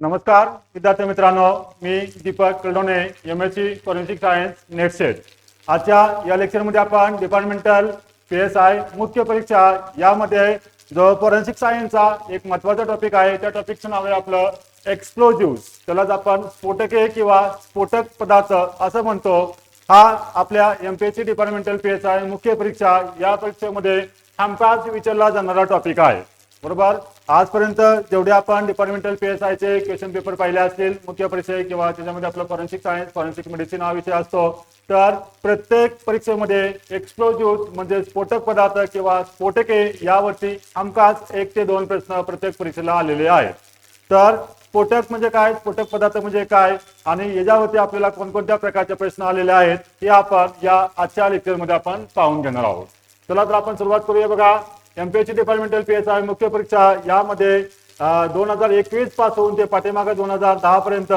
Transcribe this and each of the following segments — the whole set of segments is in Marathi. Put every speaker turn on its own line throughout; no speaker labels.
नमस्कार विद्यार्थी मित्रांनो मी Deepak Kaldone M S C forensic science NET SET आजच्या या लेक्चरमध्ये आपण डिपार्टमेंटल पी एस आय मुख्य परीक्षा यामध्ये जो फॉरेन्सिक सायन्सचा एक महत्त्वाचा टॉपिक आहे त्या टॉपिकचं नाव आहे आपलं एक्सप्लोजिव्ह त्यालाच आपण स्फोटके किंवा स्फोटक पदार्थ असं म्हणतो. हा आपल्या M P S C departmental P S I मुख्य परीक्षा या परीक्षेमध्ये हमखास विचारला जाणारा टॉपिक आहे. बरोबर? आजपर्यंत जेवढे आपण डिपार्टमेंटल पी एस आयचे क्वेश्चन पेपर पाहिले असतील मुख्य परीक्षे किंवा त्याच्यामध्ये आपलं फॉरेन्सिक सायन्स फॉरेन्सिक मेडिसिन हा विषय असतो तर प्रत्येक परीक्षेमध्ये एक्सप्लोजिव्ह म्हणजे स्फोटक पदार्थ किंवा स्फोटके यावरती हमखास एक ते दोन प्रश्न प्रत्येक परीक्षेला आलेले आहेत. तर स्फोटक म्हणजे काय? स्फोटक पदार्थ म्हणजे काय? आणि याच्यावरती आपल्याला कोणकोणत्या प्रकारचे प्रश्न आलेले आहेत हे आपण या आजच्या लेक्चरमध्ये आपण पाहून घेणार आहोत. चला तर आपण सुरुवात करूया बघा. MPSC departmental P S I मुख्य परीक्षा यामध्ये दोन हजार एकवीसपासून ते पाठीमागे दोन हजार दहा पर्यंत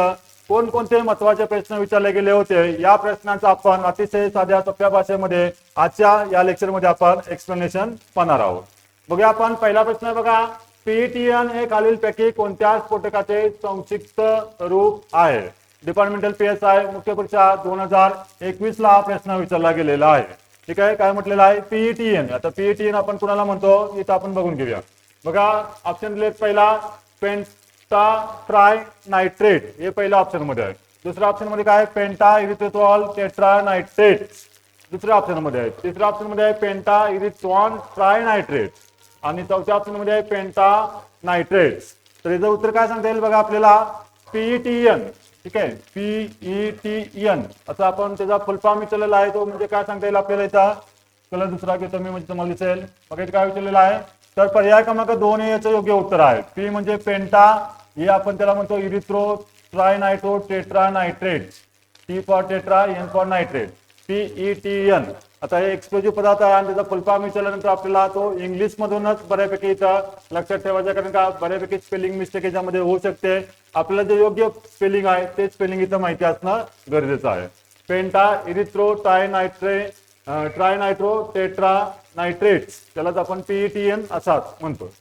कोणकोणते महत्त्वाचे प्रश्न विचारले गेले होते या प्रश्नांचा आपण अतिशय साध्या सोप्या भाषेमध्ये आजच्या या लेक्चरमध्ये आपण एक्सप्लेनेशन पाहणार आहोत. बघूया आपण पहिला प्रश्न बघा पीईटीएन हे खालीलपैकी कोणत्या स्फोटकाचे संक्षिप्त रूप आहे? डिपार्टमेंटल पी एस आय मुख्य परीक्षा दोन हजार एकवीस ला हा प्रश्न विचारला गेलेला आहे. ठीक आहे काय म्हटलेलं आहे? पीईटीएन आता पीईटीएन आपण कुणाला म्हणतो? इथं आपण बघून घेऊया. बघा ऑप्शन दिलेत पहिला पेंटा ट्राय नायट्रेट हे पहिल्या ऑप्शनमध्ये आहे. दुसऱ्या ऑप्शनमध्ये काय पेंटा इरिथेथॉल टेट्रा नायट्रेट दुसऱ्या ऑप्शनमध्ये आहे. तिसऱ्या ऑप्शनमध्ये आहे पेंटा इरिथॉन ट्राय नायट्रेट आणि चौथ्या ऑप्शनमध्ये आहे पेंटा नायट्रेट तर याचं उत्तर काय सांगता येईल बघा आपल्याला? पीईटीएन ठीक आहे? पीईटीएन असं आपण त्याचा फुलफॉर्म विचारलेला आहे तो म्हणजे काय सांगता येईल आपल्याला याचा? कलर दुसरा घेतो मी म्हणजे तुम्हाला दिसेल. बघा काय विचारलेलं आहे? तर पर्याय क्रमांक दोन हे याचं योग्य उत्तर आहे. पी म्हणजे पेंटा हे आपण त्याला म्हणतो erythro trinitro tetra nitrate T four tetra N four nitrate PETN आता हे एक्सप्लोजिव्ह पदार्थ आहे आणि त्याचा फुलफॉर्म विचारल्यानंतर आपल्याला तो इंग्लिश मधूनच बऱ्यापैकी इथं लक्षात ठेवायचा कारण का बऱ्यापैकी स्पेलिंग मिस्टेक याच्यामध्ये होऊ शकते. आपल्याला जे योग्य स्पेलिंग आहे ते स्पेलिंग इथं माहिती असणं गरजेचं आहे. Penta erythro tri nitre tri nitro tetra nitrates त्यालाच आपण पीईटीएन असाच म्हणतो.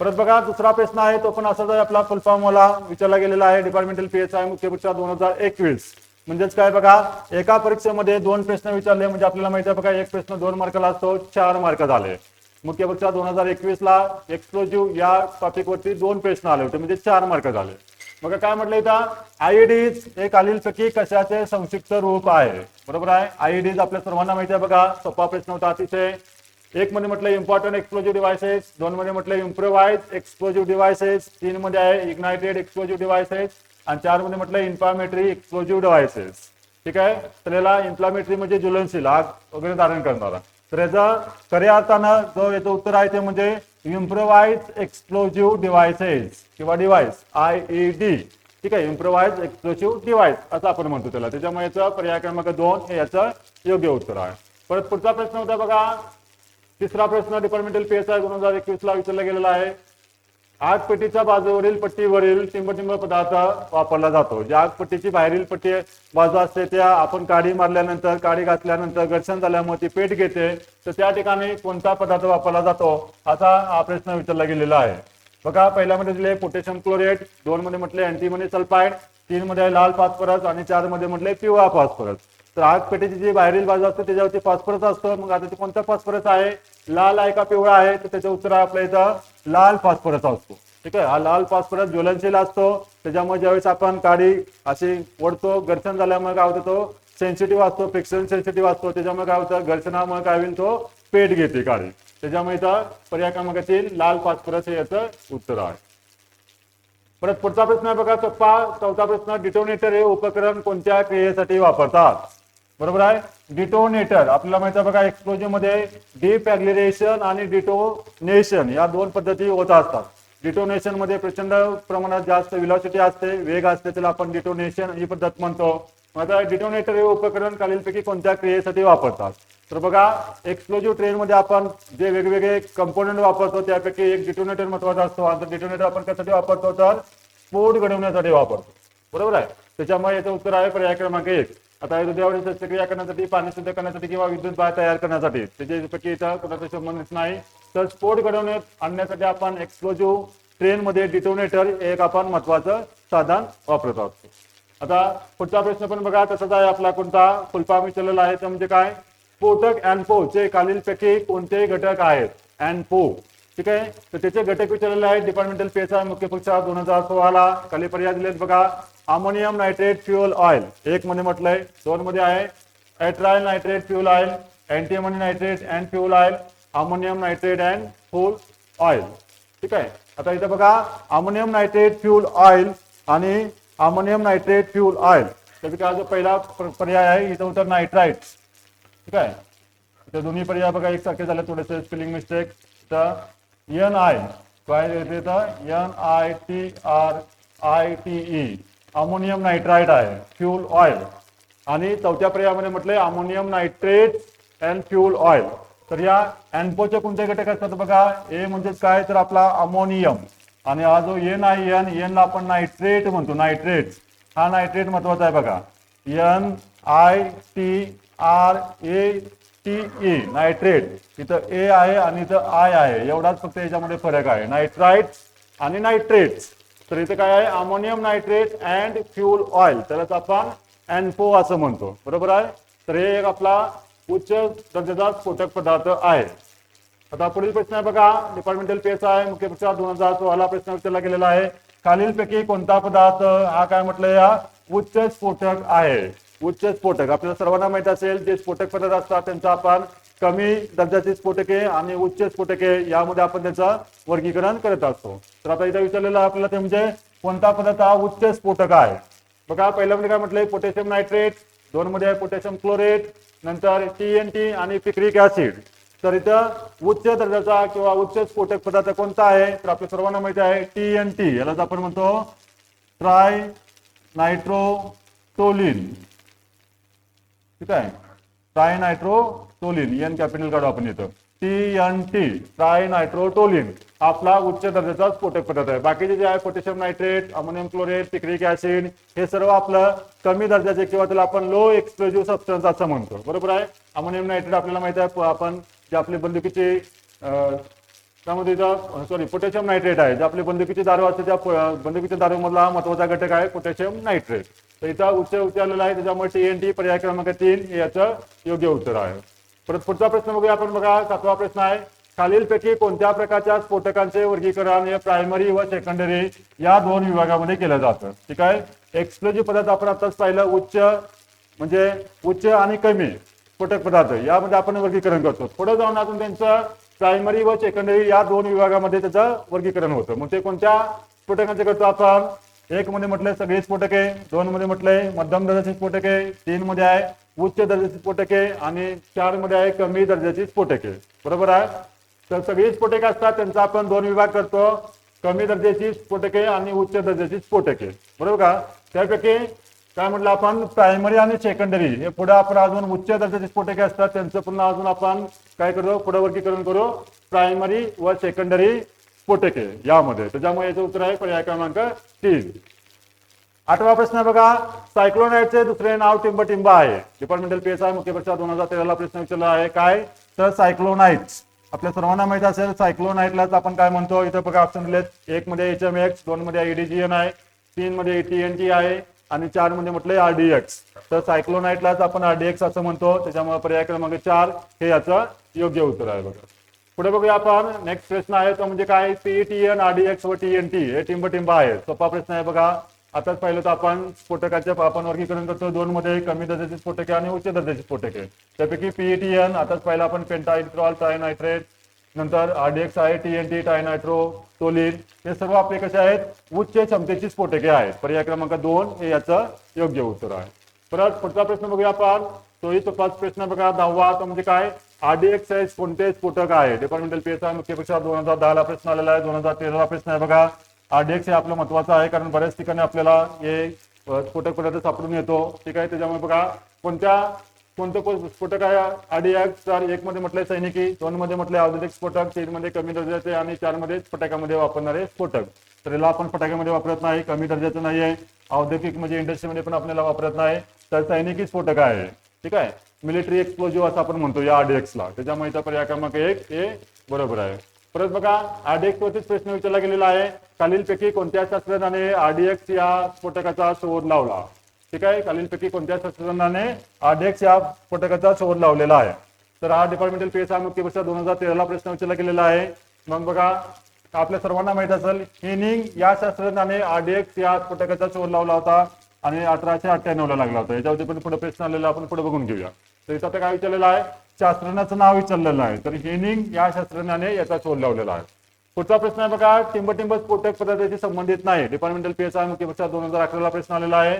परत बघा दुसरा प्रश्न आहे तो पण असाच आहे. आपला फुलफॉर्म मला विचारला गेलेला आहे. डिपार्टमेंटल पी एस आय मुख्य परीक्षा दोन हजार एकवीस. म्हणजेच काय बघा एका परीक्षेमध्ये दोन प्रश्न विचारले म्हणजे आपल्याला माहिती आहे बघा एक प्रश्न दोन मार्काला असतो चार मार्क झाले. मुख्य परीक्षा दोन हजार एकवीस ला एक्सप्लोजिव्ह या टॉपिकवरती दोन प्रश्न आले होते म्हणजे चार मार्क झाले. मग काय म्हटलं इथं? आयडीज हे खालीलपैकी कशाचे संक्षिप्त रूप आहे. बरोबर आहे? आयडीज आपल्या सर्वांना माहिती आहे बघा सोपा प्रश्न होता अतिशय एक मध्ये म्हटलं इम्पॉर्टंट एक्सप्लोजिव्ह डिव्हायसेस दोन मध्ये म्हटलं इम्प्रोवाइज एक्सप्लोजिव्ह डिव्हायसेस तीन मध्ये आहे इग्नायटेड एक्सप्लोजिव्ह डिव्हायसेस आणि चारमध्ये म्हटलं इन्फ्लामेटरी एक्सप्लोजिव्ह डिव्हायसेस ठीक आहे? तर याला इन्फ्लामेटरी म्हणजे ज्वलनशील आग वगैरे धारण करणारा. तर याचा खऱ्या अर्थानं जो याचं उत्तर आहे ते म्हणजे इम्प्रोवाइज एक्सप्लोजिव्ह डिव्हायसेस किंवा डिव्हाइस आय ई डी ठीक आहे? इम्प्रोवाइज एक्सप्लोजिव्ह डिव्हाइस असं आपण म्हणतो त्याला. त्याच्यामुळे याचं पर्याय क्रमांक दोन हे याचं योग्य उत्तर आहे. परत पुढचा प्रश्न होता बघा. तिसरा प्रश्न डिपार्टमेंटल पी एस आय दोन हजार एकवीस ला विचारला गेलेला आहे. आग बाजूवरील पट्टीवरील टिंबटिंब पदार्थ वापरला जातो. ज्या आग पट्टीची बाहेरील पट्टी बाजू असते त्या आपण काडी मारल्यानंतर काडी घातल्यानंतर घर्षण झाल्यामुळे ती पेट घेते. तर त्या ठिकाणी कोणता पदार्थ वापरला जातो असा हा प्रश्न विचारला गेलेला आहे. बघा पहिल्यामध्ये दिले पोटॅशियम क्लोरेट दोन मध्ये म्हटले अँटीमनी सल्फाईड तीन मध्ये लाल फॉस्फरस आणि चारमध्ये म्हटले पिवळा फॉस्फरस. तर आग पेटीची जी बाहेरील बाजू असते त्याच्यावरती फॉस्फरस असतो. मग आता ते कोणता फॉस्फरस आहे? लाल आहे का पिवळा आहे? तर त्याचं उत्तर आपल्या इथं लाल फॉस्फरस असतो. ठीक आहे? हा लाल फॉस्फरस ज्वलनशील असतो. त्याच्यामुळे ज्यावेळेस आपण काडी अशी ओढतो घर्षण झाल्यामुळे काय होतं तो? सेन्सिटिव्ह असतो फिक्सन सेन्सिटिव्ह असतो. त्याच्यामुळे काय होतं? घर्षणामुळे काय होईल तो? पेट घेते काडी त्याच्यामुळे इथं पर्याय क्रमांकातील लाल फॉस्फरस हे याचं उत्तर आहे. परत पुढचा प्रश्न आहे बघा सोप्पा चौथा प्रश्न डिटोनेटर हे उपकरण कोणत्या क्रियेसाठी वापरतात? बरोबर आहे? डिटोनेटर आपल्याला माहिती आहे बघा एक्सप्लोजनमध्ये डिपॅग्लिरेशन आणि डिटोनेशन या दोन पद्धती होत असतात. डिटोनेशनमध्ये प्रचंड प्रमाणात जास्त विलॉसिटी असते वेग असते त्याला आपण डिटोनेशन ही पद्धत म्हणतो. आता डिटोनेटर हे उपकरण खालीलपैकी कोणत्या क्रियेसाठी वापरतात? तर बघा एक्सप्लोजिव्ह ट्रेनमध्ये आपण जे वेगवेगळे कंपोनंट वापरतो त्यापैकी एक डिटोनेटर महत्त्वाचा असतो. आणि डिटोनेटर आपण कशासाठी वापरतो? तर स्फोट घडवण्यासाठी वापरतो. बरोबर आहे? त्याच्यामुळे याचं उत्तर आहे पर्याय क्रमांक एक. आता हृदयावरील शस्त्रक्रिया करण्यासाठी पाणी शुद्ध करण्यासाठी किंवा विद्युत बाहेर तयार करण्यासाठी. त्याच्यापैकी इथं कुणाचा संबंधित नाही. तर स्फोट घडवण्यात आणण्यासाठी आपण एक्सप्लोजिव्ह ट्रेनमध्ये डिटोनेटर एक आपण महत्वाचं साधन वापरत आहोत. आता पुढचा प्रश्न पण बघा तसाच आहे आपला कोणता? फुलफॉर्म विचारलेला आहे तर म्हणजे काय? स्फोटक अँड पो चे खालीलपैकी कोणते घटक आहेत? अँड पो. ठीक आहे? तर त्याचे घटक विचारलेले आहेत. डिपार्टमेंटल पेचा मुख्य परीक्षा दोन हजार सोळाला खाली पर्याय दिलेत बघा. अमोनियम नायट्रेट फ्युअल ऑइल एक मध्ये म्हटलंय. दोन मध्ये आहे. एट्रायल nitrate fuel oil antimony nitrate and fuel oil ammonium nitrate and full oil ठीक आहे? आता इथं बघा. अमोनियम नायट्रेट फ्युअल ऑइल आणि अमोनियम नायट्रेट फ्युअल ऑइल त्यापैकी जो पहिला पर्याय आहे. इथं होतं नायट्राइट ठीक आहे? इथं दोन्ही पर्याय बघा. एकसारखे झाले. थोडेसे स्पेलिंग मिस्टेक तर एन आय काय येते तर N I T R I T E ammonium nitrite आहे फ्युल ऑइल आणि चौथ्या पर्यायामध्ये म्हटले ammonium nitrate and fuel oil तर या अँपोचे कोणते घटक असतात बघा? ए म्हणजेच काय? तर आपला अमोनियम आणि हा जो एन आय एन एन आपण नायट्रेट म्हणतो नायट्रेट हा नायट्रेट महत्त्वाचा आहे बघा. N I T R A T A nitrate इथं ए आहे आणि इथं आय आहे. एवढाच फक्त याच्यामध्ये फरक आहे. नायट्राइट आणि नायट्रेट तर इथं काय आहे? Ammonium nitrate and fuel oil त्यालाच आपण एनफो असं म्हणतो. बरोबर आहे? तर हे एक आपला उच्च दर्जाचा स्फोटक पदार्थ आहे. आता पुढील प्रश्न आहे बघा. डिपार्टमेंटल पेस आहे मुख्य परीक्षा दोन हजार सोळा प्रश्न विचारला गेलेला आहे. खालीलपैकी कोणता पदार्थ हा काय म्हटलं? या उच्च स्फोटक आहे. उच्च स्फोटक. आपल्याला सर्वांना माहीत असेल जे स्फोटक पदार्थ असतात त्यांचा आपण कमी दर्जाचे स्फोटके आणि उच्च स्फोटके यामध्ये आपण त्याचं वर्गीकरण करत असतो. तर आता इथं विचारलेलं आपल्याला ते म्हणजे कोणता पदार्थ हा उच्च स्फोटक आहे? बघा पहिलं म्हणजे काय म्हटलंय? पोटॅशियम नायट्रेट दोन मध्ये आहे पोटॅशियम क्लोरेट नंतर टी एन टी आणि पिक्रिक ऍसिड तर इथं उच्च दर्जाचा किंवा उच्च स्फोटक पदार्थ कोणता आहे? तर आपल्या सर्वांना माहिती आहे टी एन टी यालाच आपण म्हणतो ट्राय नायट्रोटोलिन ठीक आहे? ट्राय नायट्रोटोलिन एन कॅपिटल काढू आपण येतो T N T tri nitrotoluene आपला उच्च दर्जाचा स्फोटक पदार्थ आहे. बाकीचे जे आहे potassium nitrate ammonium chlorate picric acid हे सर्व आपलं कमी दर्जाचे किंवा त्याला आपण लो एक्सप्लोजिव्ह सबस्टन्स असं म्हणतो. बरोबर आहे? अमोनियम नायट्रेट आपल्याला माहिती आहे आपण जे आपले बंदुकीचे त्यामध्ये सॉरी पोटॅशियम नायट्रेट आहे जे आपले बंदुकीचे दारू असते त्या बंदुकीच्या दारूमधला हा महत्त्वाचा घटक आहे पोटॅशियम नायट्रेट तर इथं उच्च उच्चारलेला आहे त्याच्यामुळे टी एन टी पर्याय क्रमांक तीन हे याचं योग्य उत्तर आहे. परत पुढचा प्रश्न बघूया आपण बघा सातवा प्रश्न आहे. खालीलपैकी कोणत्या प्रकारच्या स्फोटकांचे वर्गीकरण हे प्रायमरी व सेकंडरी या दोन विभागामध्ये केलं जातं? ठीक आहे? एक्सप्लोजिव्ह पदार्थ आपण आताच पाहिलं उच्च म्हणजे उच्च आणि कमी स्फोटक पदार्थ यामध्ये आपण वर्गीकरण करतो. पुढे जाऊन अजून त्यांचं प्रायमरी व सेकंडरी या दोन विभागामध्ये त्याचं वर्गीकरण होतं. मग ते कोणत्या स्फोटकांचे करतो आपण? एक मध्ये म्हटलंय सगळे स्फोटके दोन मध्ये म्हटलंय मध्यम दर्जाचे स्फोटके तीन मध्ये आहे उच्च दर्जाची स्फोटके आणि चारमध्ये आहे कमी दर्जाची स्फोटके. बरोबर आहे? तर सगळी स्फोटके असतात त्यांचा आपण दोन विभाग करतो. कमी दर्जाची स्फोटके आणि उच्च दर्जाची स्फोटके. बरोबर का? त्यापैकी काय म्हटलं आपण? प्रायमरी आणि सेकंडरी. हे पुढे आपण अजून उच्च दर्जाचे स्फोटके असतात त्यांचं पुन्हा अजून आपण काय करू? पुढे वर्गीकरण करू. प्रायमरी व सेकंडरी. स्फोटके यामध्ये. त्याच्यामुळे याचं उत्तर आहे पर्याय क्रमांक तीन. आठवा प्रश्न बघा सायक्लोनाईटचे दुसरे नाव टिंबटिंब आहे. डिपार्टमेंटल पी एस आय मुख्य परीक्षा दोन हजार तेराला प्रश्न विचारला आहे काय? तर सायक्लोनाईट्स आपल्या सर्वांना माहीत असेल सायक्लोनाईटलाच आपण काय म्हणतो? इथं बघा ऑप्शन दिलेत. एक मध्ये एच एम एक्स दोन मध्ये एडीजीएन आहे तीन मध्ये टी एन टी आहे आणि चारमध्ये म्हटलं आरडीएक्स तर सायक्लोनाईटलाच आपण आरडीएक्स असं म्हणतो त्याच्यामुळे पर्याय क्रमांक चार हे याचं योग्य उत्तर आहे बघा. पुढे बघूया आपण. नेक्स्ट प्रश्न आहे तो म्हणजे काय? पीईटीएन आरडीएक्स व टी हे टिंब टिंब आहे सोपा प्रश्न आहे बघा. आताच पाहिलं तर आपण स्फोटकाचे आपण वर्गीकरण करतो दोन मध्ये कमी दर्जाचे स्फोटके आणि उच्च दर्जाचे स्फोटके. त्यापैकी पीईटीएन आताच पाहिलं आपण पेंटाइट्रॉल टायनायट्रेट नंतर आरडीएक्स आहे T N T trinitro toluene हे सर्व आपले कसे आहेत? उच्च क्षमतेची स्फोटके आहेत. पर्याय क्रमांक दोन हे याचं योग्य उत्तर आहे. परत पुढचा प्रश्न बघूया आपण. तोही तो पाच प्रश्न बघा. दहावा तो म्हणजे काय? आरडीएक्स आहे कोणते स्फोटक आहे डिपार्टमेंटल पी मुख्य परीक्षा दोन हजार दहाला प्रश्न आलेला आहे दोन हजार तेराला प्रश्न आहे. बघा आरडीएक्स हे आपलं महत्वाचं आहे कारण बऱ्याच ठिकाणी आपल्याला हे स्फोटक पदार्थ सापडून येतो. ठीक आहे? त्याच्यामुळे बघा कोणत्या कोणतं को- स्फोटक आहे? आरडीएक्स तर एक मध्ये म्हटलंय सैनिकी दोन मध्ये म्हटलंय औद्योगिक स्फोटक तीन मध्ये कमी दर्जाचे आणि चारमध्ये फटाक्यामध्ये वापरणारे स्फोटक. तर याला आपण फटाक्यामध्ये वापरत नाही कमी दर्जाचं नाही आहे औद्योगिक म्हणजे इंडस्ट्रीमध्ये पण आपल्याला वापरत नाही. तर सैनिकी स्फोटक आहे. ठीक आहे? मिलिटरी एक्सप्लोजिव्ह असं आपण म्हणतो या आरडीएक्सला त्याच्यामुळे इथं पर्याय क्रमांक एक हे बरोबर आहे. परत बघा आरडीएक्स वरतीच प्रश्न विचारला गेलेला आहे. खालीलपैकी कोणत्या शास्त्रज्ञाने आरडीएक्स या स्फोटकाचा शोध लावला? ठीक आहे? खालीलपैकी कोणत्या शास्त्रज्ञाने आरडीएक्स या स्फोटकाचा शोध लावलेला आहे? तर हा डिपार्टमेंटल पी एस आय मुख्य परीक्षा दोन हजार तेराला प्रश्न विचारला गेलेला आहे. मग बघा आपल्या सर्वांना माहीत असेल हिनिंग या शास्त्रज्ञाने आरडीएक्स या स्फोटकाचा शोध लावला होता. आणि अठराशे अठ्ठ्याण्णव ला लागला होता. याच्यावरती पण पुढे प्रश्न आलेला आपण पुढे बघून घेऊया. तर इथं आता काय विचारलेलं आहे? शास्त्रज्ञाचं नाव विचारलेलं आहे. तर हेनिंग या शास्त्रज्ञाने याचा शोध लावलेला आहे. पुढचा प्रश्न आहे बघा टिंबटिंब स्फोटक पदार्थाशी संबंधित नाही. डिपार्टमेंटल पी एस आय मुख्य परीक्षा दोन हजार अकराला प्रश्न आलेला आहे.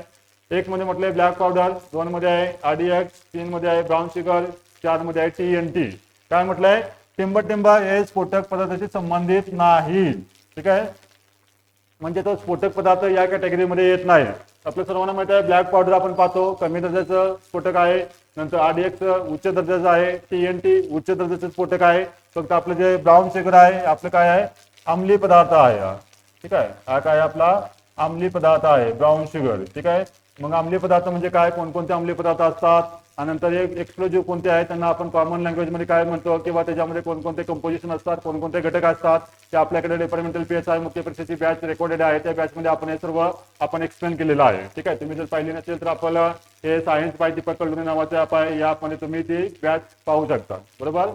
एक मध्ये म्हटलंय ब्लॅक पावडर दोन मध्ये आहे आरडीएक्स तीन मध्ये आहे ब्राऊन शुगर चारमध्ये आहे टी एन टी काय म्हटलंय? टिंबटिंब हे स्फोटक पदार्थाशी संबंधित नाही. ठीक आहे? म्हणजे तो स्फोटक पदार्थ या कॅटेगरीमध्ये येत नाही. आपल्या सर्वांना माहिती आहे ब्लॅक पावडर आपण पाहतो. कमी दर्जाचं स्फोटक आहे. नंतर आरडीएक्स उच्च दर्जाचं आहे. टी एन टी उच्च दर्जाचं स्फोटक आहे. फक्त आपलं जे ब्राऊन शेगर आहे आपलं काय आहे? अंमली पदार्थ आहे हा. ठीक आहे? हा काय आपला? आंबली पदार्थ आहे. ब्राऊन शुगर ठीक आहे? मग अंमली पदार्थ म्हणजे काय? कोणकोणते अंमली पदार्थ असतात? आणि नंतर एक एक्सप्लोजिव्ह कोणते आहेत? त्यांना आपण कॉमन लँग्वेजमध्ये काय म्हणतो? किंवा त्याच्यामध्ये कोणकोणते कंपोजिशन असतात? कोणकोणते घटक असतात? ते आपल्याकडे डिपार्टमेंटल पी एस आय मुख्य परीक्षेची बॅच रेकॉर्डेड आहे. त्या बॅचमध्ये आपण हे सर्व आपण एक्सप्लेन केलेलं आहे. ठीक आहे? तुम्ही जर पाहिली नसेल तर आपल्याला हे सायन्स बाय दीपक कल्डुने नावाच्या ॲप या मध्ये तुम्ही ती बॅच पाहू शकता. बरोबर?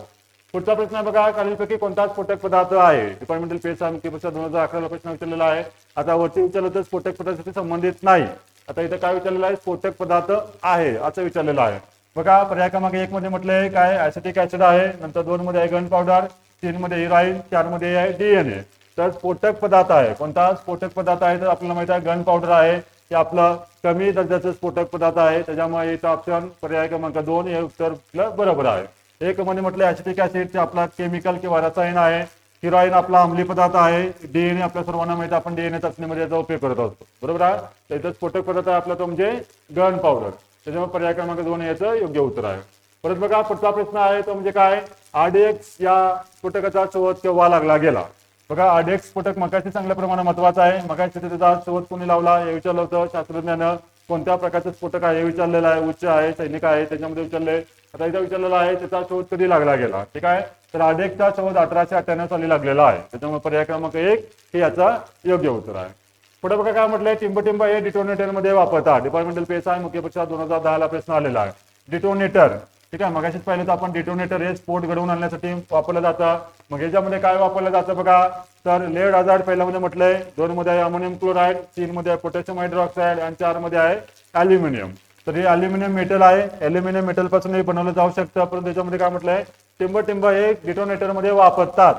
पुढचा प्रश्न बघा खालीलपैकी कोणता स्फोटक पदार्थ आहे? डिपार्टमेंटल पी एस आय मुख्य परीक्षा दोन हजार अकराला प्रश्न विचारलेला आहे. आता वरती विचारलं तर स्फोटक पदार्थाशी संबंधित नाही. आता इथं काय विचारलेलं आहे? स्फोटक पदार्थ आहे असं विचारलेलं आहे. बघा पर्याय क्रमांक एक मध्ये म्हटलंय काय? ऍसिटिक ऍसिड आहे नंतर दोन मध्ये आहे गन पावडर तीन मध्ये हिराईन चारमध्ये आहे डीएनए तर स्फोटक पदार्थ आहे. कोणता स्फोटक पदार्थ आहे तर आपल्याला माहीत आहे गन पावडर आहे. ते आपलं कमी दर्जाचं स्फोटक पदार्थ आहे. त्याच्यामुळे इथं ऑप्शन पर्याय क्रमांक दोन हे उत्तर आपलं बरोबर आहे. एक मध्ये म्हटलं ऍसिटिक ऍसिड ते आपला केमिकल किंवा रसायन आहे. हिराईन आपला अंमली पदार्थ आहे. डीएनए आपल्या सर्वांना माहिती आपण डीएनए चाचणीमध्ये याचा उपयोग करत असतो. बरोबर आहे? तर स्फोटक पदार्थ आहे आपला तो म्हणजे गन पावडर त्याच्यामुळे पर्याय क्रमांक दोन याचं योग्य उत्तर आहे. परत बघा पुढचा प्रश्न आहे तो म्हणजे काय? आडेक्स या स्फोटकाचा शोध केव्हा लागला गेला? बघा आडेक्स स्फोटक मकाशी चांगल्या प्रमाणात महत्त्वाचा आहे. मकाशी त्याचा शोध कोणी लावला हे विचारलं होतं. शास्त्रज्ञानं कोणत्या प्रकारचं स्फोटक आहे हे विचारलेलं आहे. उच्च आहे सैनिक आहे त्याच्यामध्ये विचारले. आता इथं विचारलेला आहे त्याचा शोध कधी लागला गेला? ठीक आहे? तर आडेक्सचा शोध अठराशे अठ्ठ्याण्णव साली लागलेला आहे. त्याच्यामुळे पर्याय क्रमांक एक हे याचा योग्य उत्तर आहे. पुढे बघा काय म्हटलंय टिंब हे डिटोनेटरमध्ये वापरतात. डिपार्टमेंटल पेस आहे मुख्य परीक्षा दोन हजार दहा ला प्रश्न आलेला आहे. डिटोनेटर ठीक आहे? मगाशीच पाहिलं तर आपण डिटोनेटर हे स्फोट घडवून आणण्यासाठी वापरलं जातं. मग याच्यामध्ये काय वापरलं जातं बघा? तर लेड आजाड पहिल्यामध्ये म्हटलंय. दोन मध्ये आहे अमोनियम क्लोराईड तीन मध्ये आहे पोटॅशियम हायड्रॉक्साईड आणि चारमध्ये आहे अल्युमिनियम तर हे अल्युमिनियम मेटल आहे. अल्युमिनियम मेटलपासून हे बनवलं जाऊ शकतं. परंतु त्याच्यामध्ये काय म्हटलंय? टिंब टिंब हे डिटोनेटरमध्ये वापरतात.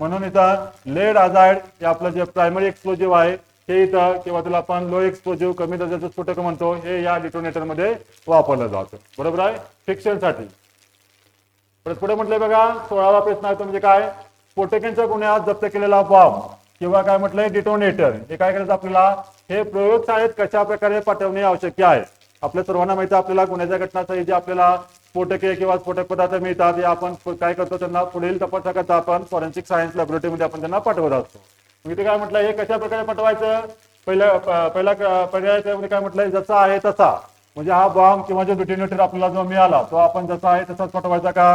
म्हणून इथं लेड आझाड हे आपलं जे प्रायमरी एक्सप्लोजिव्ह आहे हे इथं किंवा त्याला आपण लो एक्सपोजिव्ह कमी दर्जाचं स्फोटक म्हणतो हे या डिटोनेटरमध्ये वापरलं जातं. बरोबर आहे? फिक्शनसाठी परत पुढे म्हटलंय बघा सोळावा प्रश्न आहे तो म्हणजे काय? स्फोटकांच्या गुन्ह्यात जप्त केलेला बॉम्ब किंवा काय म्हटलंय? डिटोनेटर हे काय करायचं आपल्याला? हे प्रयोगशाळेत कशा प्रकारे पाठवणे आवश्यक आहे? आपल्या सर्वांना माहिती आहे आपल्याला गुन्ह्याच्या घटनास्थळी जे आपल्याला स्फोटके किंवा स्फोटक पदार्थ मिळतात हे आपण काय करतो त्यांना पुढील तपासाकरता आपण फॉरेन्सिक सायन्स लॅबोरेटरीमध्ये आपण त्यांना पाठवत असतो. मी इथे काय म्हटलं हे कशा प्रकारे पटवायचं पहिल्या पहिला क- पर्याय काय म्हटलंय जसा आहे तसा. म्हणजे हा बॉम्ब किंवा जो डिटेनेटर आपल्याला जो मिळाला तो आपण जसा आहे तसाच पाठवायचा का?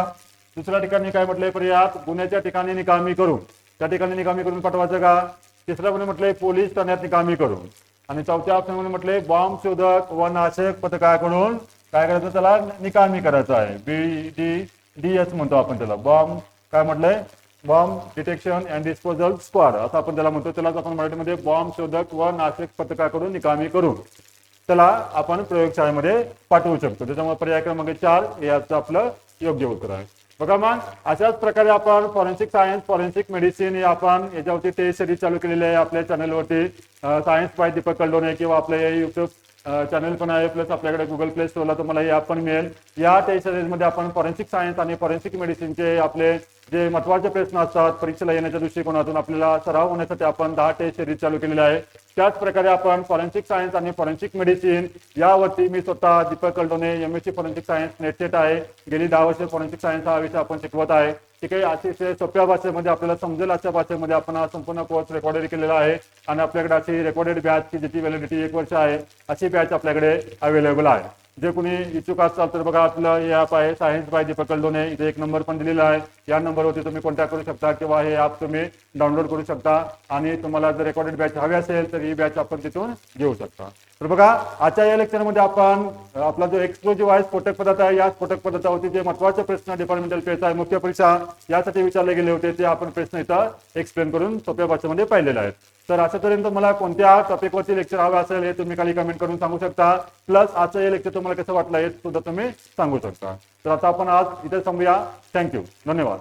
दुसऱ्या ठिकाणी काय म्हटलंय पर्यायात? गुन्ह्याच्या ठिकाणी निकामी करून. त्या ठिकाणी निकामी करून पाठवायचं का? तिसऱ्या मध्ये म्हटलंय पोलीस ठाण्यात निकामी करून. आणि चौथ्या ऑप्शनमध्ये म्हटलंय बॉम्ब शोधक व नाशक पथकाकडून काय करायचं? त्याला निकामी करायचं आहे. बी डी डी एस म्हणतो आपण त्याला. बॉम्ब काय म्हटलंय? Bomb detection and disposal squad असं आपण त्याला म्हणतो. त्यालाच आपण मराठीमध्ये बॉम्ब शोधक व नाशिक पथकाकडून निकामी करून त्याला आपण प्रयोगशाळेमध्ये पाठवू शकतो. त्याच्यामुळे पर्याय क्रमांक चार याचं आपलं योग्य उत्तर आहे. बघा मग अशाच प्रकारे आपण फॉरेन्सिक सायन्स फॉरेन्सिक मेडिसिन हे आपण याच्यावरती टेस्ट सिरीज चालू केलेली आहे आपल्या चॅनलवरती सायन्स बाय दीपक कल्डोने किंवा आपल्या या युट्यूब चॅनल पण आहे प्लस आपल्याकडे गुगल प्ले स्टोरला तुम्हाला हे ॲप पण मिळेल. या टेस्ट सिरीजमध्ये आपण फॉरेन्सिक सायन्स आणि फॉरेन्सिक मेडिसिनचे आपले जे महत्त्वाचे प्रश्न असतात परीक्षेला येण्याच्या दृष्टिकोनातून आपल्याला सराव होण्यासाठी आपण दहा टेस्ट सिरीज चालू केलेले आहे. त्याच प्रकारे आपण फॉरेन्सिक सायन्स आणि फॉरेन्सिक मेडिसिन यावरती मी स्वतः Deepak Kaldone M S C forensic science NET SET आहे. गेली दहा वर्ष फॉरेन्सिक सायन्स हा विषय आपण शिकवत आहे. ठीक आहे अतिशय सोप्या भाषेमध्ये आपल्याला समजेल अशा भाषेमध्ये आपण हा संपूर्ण कोर्स रेकॉर्डेड केलेला आहे. आणि आपल्याकडे अशी रेकॉर्डेड बॅचची ज्याची व्हॅलिडिटी एक वर्ष आहे अशी बॅच आपल्याकडे अवेलेबल आहे. जे कोणी इच्छुक असाल तर बघा आपलं हे ॲप आहे सायन्स बाय दीपक कल्डोने इथे एक नंबर पण दिलेला आहे. या नंबरवरती तुम्ही कॉन्टॅक्ट करू शकता किंवा हे ॲप तुम्ही डाउनलोड करू शकता. आणि तुम्हाला जर रेकॉर्डेड बॅच हवी असेल तर ही बॅच आपण तिथून घेऊ शकता. तर बघा आजच्या या लेक्चरमध्ये आपण आपला जो एक्सक्लुझिव्ह आहे स्फोटक पदार्थ आहे या स्फोटक पदार्थावरती जे महत्त्वाचे प्रश्न डिपार्टमेंटल पेस आहे मुख्य परीक्षा यासाठी विचारले गेले होते ते आपण प्रश्न इथं एक्सप्लेन करून सोप्या भाषेमध्ये पाहिलेले आहेत. तर अशा अशापर्यंत मला कोणत्या टॉपिकवरती लेक्चर हवे असेल हे तुम्ही खाली कमेंट करून सांगू शकता. प्लस आजचं हे लेक्चर तुम्हाला कसं वाटलं हे सुद्धा तुम्ही सांगू शकता. तर आता आपण आज इथे थांबूया. थँक्यू धन्यवाद.